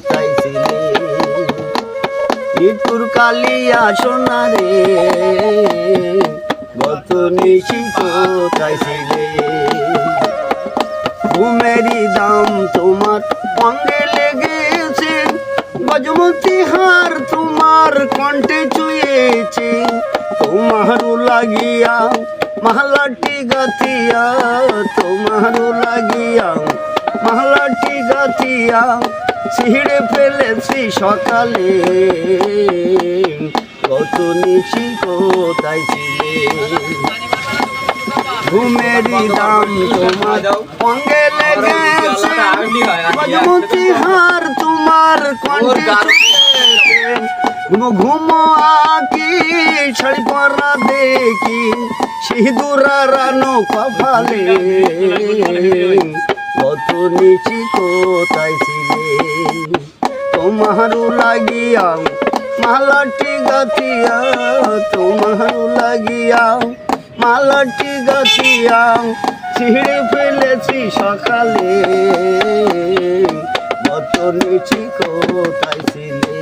কোথায় ইটুর কালিয়া সোনা রে গত নিশি কোথায় দাম তোমার অঙ্গে লেগেছে, গজমতি হার তোমার কণ্ঠে চুয়েছে। তোমারও লাগিয়া মাহলাটি গাতিয়া তোমারও লাগিয়া মাহলাটি গাতিয়া ছিঁড়ে ফেলেছি সকালে। কত নিশি কোথায় ছিলে? ঘুমেরই দাম তোমার লেগেছে। হার তোমার। ঘুমো আকি ছাড়ি পরা দেখি, সিঁদুরা রানো কপালে। কত নিচি কোথায় ছিলে। তোমারও লাগিয়া মালাটি গাতিয়া তোমারও লাগিয়া মালাটি গাতিয়া ছিঁড়ে ফেলেছি সকালে। কত নিচি কোথায় ছিলে।